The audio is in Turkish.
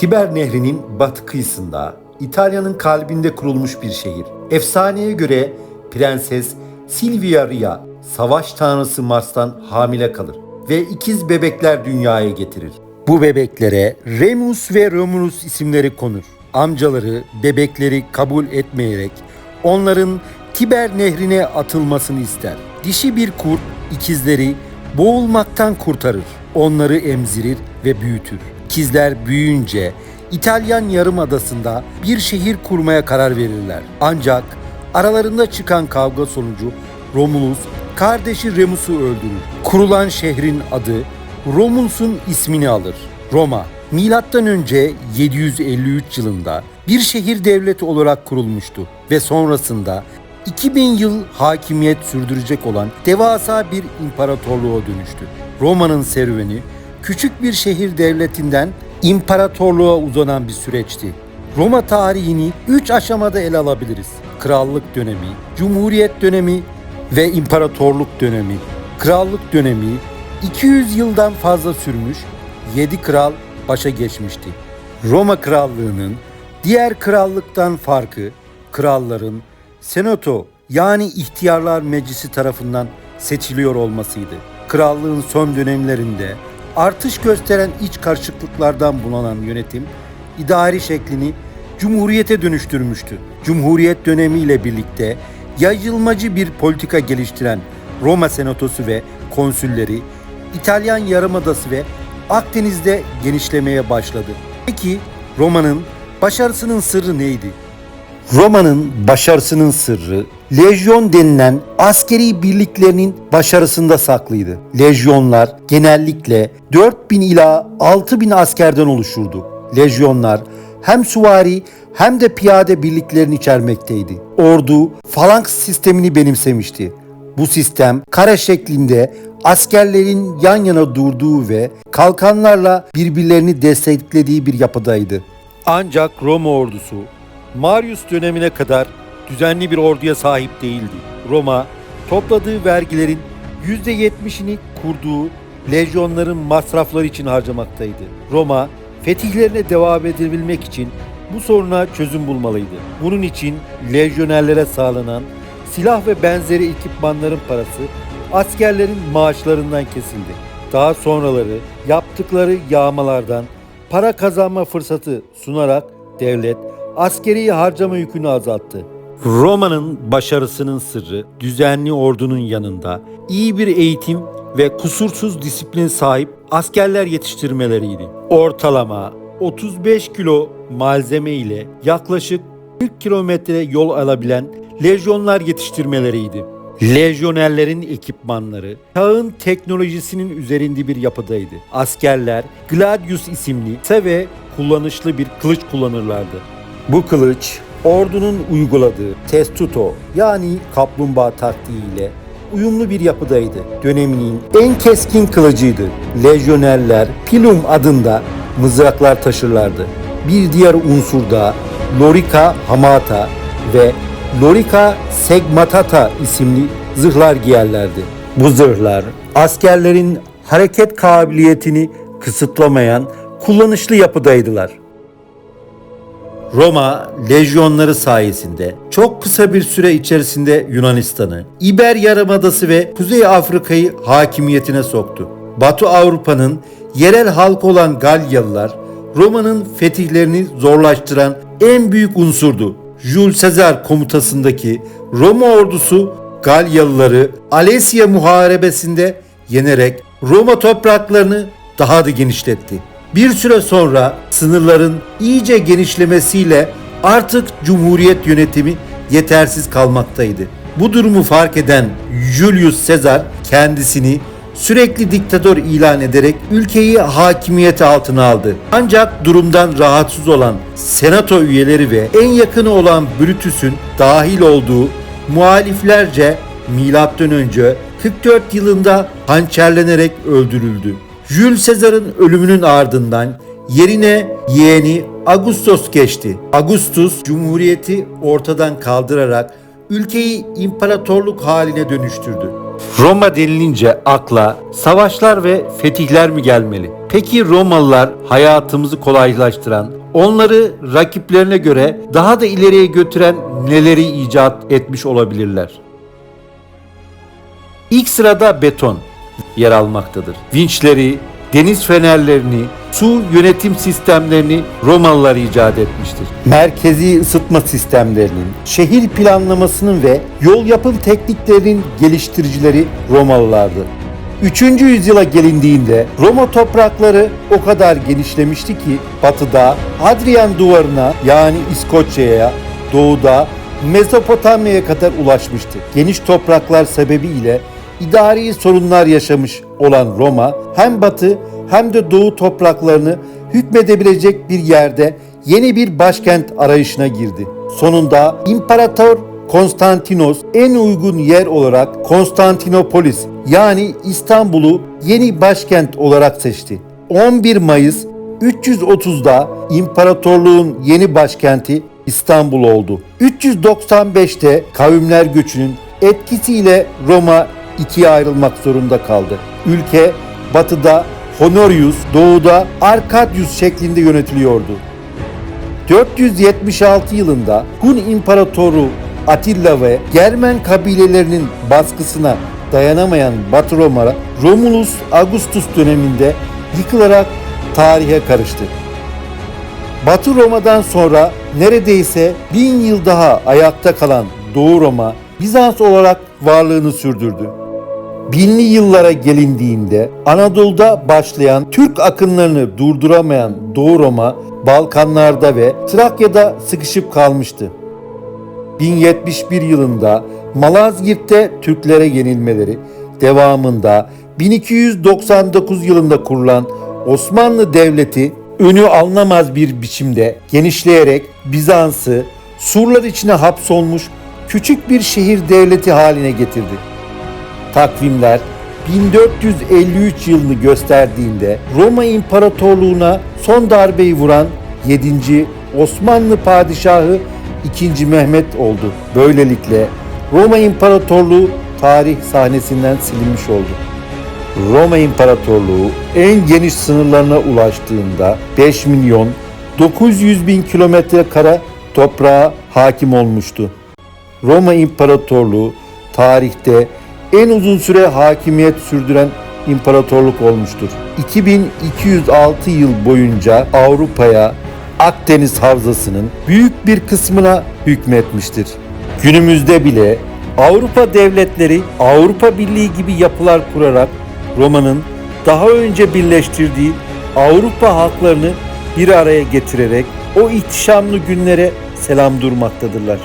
Tiber Nehri'nin batı kıyısında İtalya'nın kalbinde kurulmuş bir şehir. Efsaneye göre Prenses Silvia Ria savaş tanrısı Mars'tan hamile kalır ve ikiz bebekler dünyaya getirir. Bu bebeklere Remus ve Romulus isimleri konur. Amcaları bebekleri kabul etmeyerek onların Tiber nehrine atılmasını ister. Dişi bir kurt ikizleri boğulmaktan kurtarır. Onları emzirir ve büyütür. İkizler büyüyünce İtalyan Yarımadası'nda bir şehir kurmaya karar verirler. Ancak aralarında çıkan kavga sonucu Romulus kardeşi Remus'u öldürür. Kurulan şehrin adı Romulus'un ismini alır. Roma, milattan önce 753 yılında bir şehir devleti olarak kurulmuştu ve sonrasında 2000 yıl hakimiyet sürdürecek olan devasa bir imparatorluğa dönüştü. Roma'nın serüveni küçük bir şehir devletinden imparatorluğa uzanan bir süreçti. Roma tarihini 3 aşamada ele alabiliriz. Krallık dönemi, Cumhuriyet dönemi ve imparatorluk dönemi. Krallık dönemi 200 yıldan fazla sürmüş, 7 kral başa geçmişti. Roma krallığının diğer krallıktan farkı kralların senato yani ihtiyarlar meclisi tarafından seçiliyor olmasıydı. Krallığın son dönemlerinde artış gösteren iç karışıklıklardan bulanan yönetim idari şeklini cumhuriyete dönüştürmüştü. Cumhuriyet dönemiyle birlikte yayılmacı bir politika geliştiren Roma senatosu ve konsülleri İtalyan Yarımadası ve Akdeniz'de genişlemeye başladı. Peki Roma'nın başarısının sırrı neydi? Roma'nın başarısının sırrı lejyon denilen askeri birliklerinin başarısında saklıydı. Lejyonlar genellikle 4000 ila 6000 askerden oluşurdu. Lejyonlar hem süvari hem de piyade birliklerini içermekteydi. Ordu falanks sistemini benimsemişti. Bu sistem kare şeklinde askerlerin yan yana durduğu ve kalkanlarla birbirlerini desteklediği bir yapıdaydı. Ancak Roma ordusu Marius dönemine kadar düzenli bir orduya sahip değildi. Roma topladığı vergilerin %70'ini kurduğu lejyonların masrafları için harcamaktaydı. Roma fetihlerine devam edebilmek için bu soruna çözüm bulmalıydı. Bunun için lejyonerlere sağlanan silah ve benzeri ekipmanların parası askerlerin maaşlarından kesildi. Daha sonraları yaptıkları yağmalardan para kazanma fırsatı sunarak devlet askeri harcama yükünü azalttı. Roma'nın başarısının sırrı düzenli ordunun yanında iyi bir eğitim ve kusursuz disiplin sahip askerler yetiştirmeleriydi. Ortalama 35 kilo malzeme ile yaklaşık 40 kilometre yol alabilen lejyonlar yetiştirmeleriydi. Lejyonerlerin ekipmanları çağın teknolojisinin üzerinde bir yapıdaydı. Askerler Gladius isimli ve kullanışlı bir kılıç kullanırlardı. Bu kılıç ordunun uyguladığı testuto yani kaplumbağa taktiğiyle uyumlu bir yapıdaydı. Döneminin en keskin kılıcıydı. Lejyonerler pilum adında mızraklar taşırlardı. Bir diğer unsur da lorica hamata ve lorica segmatata isimli zırhlar giyerlerdi. Bu zırhlar askerlerin hareket kabiliyetini kısıtlamayan kullanışlı yapıdaydılar. Roma lejyonları sayesinde çok kısa bir süre içerisinde Yunanistan'ı, İber Yarımadası ve Kuzey Afrika'yı hakimiyetine soktu. Batı Avrupa'nın yerel halkı olan Galyalılar Roma'nın fetihlerini zorlaştıran en büyük unsurdu. Jules Caesar komutasındaki Roma ordusu Galyalıları Alesya Muharebesi'nde yenerek Roma topraklarını daha da genişletti. Bir süre sonra sınırların iyice genişlemesiyle artık cumhuriyet yönetimi yetersiz kalmaktaydı. Bu durumu fark eden Julius Caesar kendisini sürekli diktatör ilan ederek ülkeyi hakimiyeti altına aldı. Ancak durumdan rahatsız olan senato üyeleri ve en yakını olan Brutus'un dahil olduğu muhaliflerce önce 44 yılında hançerlenerek öldürüldü. Jules Caesar'ın ölümünün ardından yerine yeğeni Augustus geçti. Augustus cumhuriyeti ortadan kaldırarak ülkeyi imparatorluk haline dönüştürdü. Roma denilince akla savaşlar ve fetihler mi gelmeli? Peki Romalılar hayatımızı kolaylaştıran, onları rakiplerine göre daha da ileriye götüren neleri icat etmiş olabilirler? İlk sırada beton yer almaktadır. Vinçleri, deniz fenerlerini, su yönetim sistemlerini Romalılar icat etmiştir. Merkezi ısıtma sistemlerinin, şehir planlamasının ve yol yapım tekniklerinin geliştiricileri Romalılardı. 3. yüzyıla gelindiğinde Roma toprakları o kadar genişlemişti ki batıda Adrian duvarına yani İskoçya'ya, doğuda Mezopotamya'ya kadar ulaşmıştı. Geniş topraklar sebebiyle idari sorunlar yaşamış olan Roma hem batı hem de doğu topraklarını hükmedebilecek bir yerde yeni bir başkent arayışına girdi. Sonunda İmparator Konstantinos en uygun yer olarak Konstantinopolis yani İstanbul'u yeni başkent olarak seçti. 11 Mayıs 330'da imparatorluğun yeni başkenti İstanbul oldu. 395'te kavimler göçünün etkisiyle Roma ikiye ayrılmak zorunda kaldı. Ülke batıda Honorius, doğuda Arkadius şeklinde yönetiliyordu. 476 yılında Hun İmparatoru Atilla ve Germen kabilelerinin baskısına dayanamayan Batı Roma, Romulus Augustus döneminde yıkılarak tarihe karıştı. Batı Roma'dan sonra neredeyse bin yıl daha ayakta kalan Doğu Roma, Bizans olarak varlığını sürdürdü. Binli yıllara gelindiğinde Anadolu'da başlayan Türk akınlarını durduramayan Doğu Roma, Balkanlarda ve Trakya'da sıkışıp kalmıştı. 1071 yılında Malazgirt'te Türklere yenilmeleri, devamında 1299 yılında kurulan Osmanlı Devleti önü alınamaz bir biçimde genişleyerek Bizans'ı surlar içine hapsolmuş küçük bir şehir devleti haline getirdi. Takvimler 1453 yılını gösterdiğinde Roma İmparatorluğu'na son darbeyi vuran 7. Osmanlı Padişahı 2. Mehmet oldu. Böylelikle Roma İmparatorluğu tarih sahnesinden silinmiş oldu. Roma İmparatorluğu en geniş sınırlarına ulaştığında 5 milyon 900 bin kilometre kare toprağa hakim olmuştu. Roma İmparatorluğu tarihte en uzun süre hakimiyet sürdüren imparatorluk olmuştur. 2206 yıl boyunca Avrupa'ya Akdeniz Havzası'nın büyük bir kısmına hükmetmiştir. Günümüzde bile Avrupa devletleri Avrupa Birliği gibi yapılar kurarak Roma'nın daha önce birleştirdiği Avrupa halklarını bir araya getirerek o ihtişamlı günlere selam durmaktadırlar.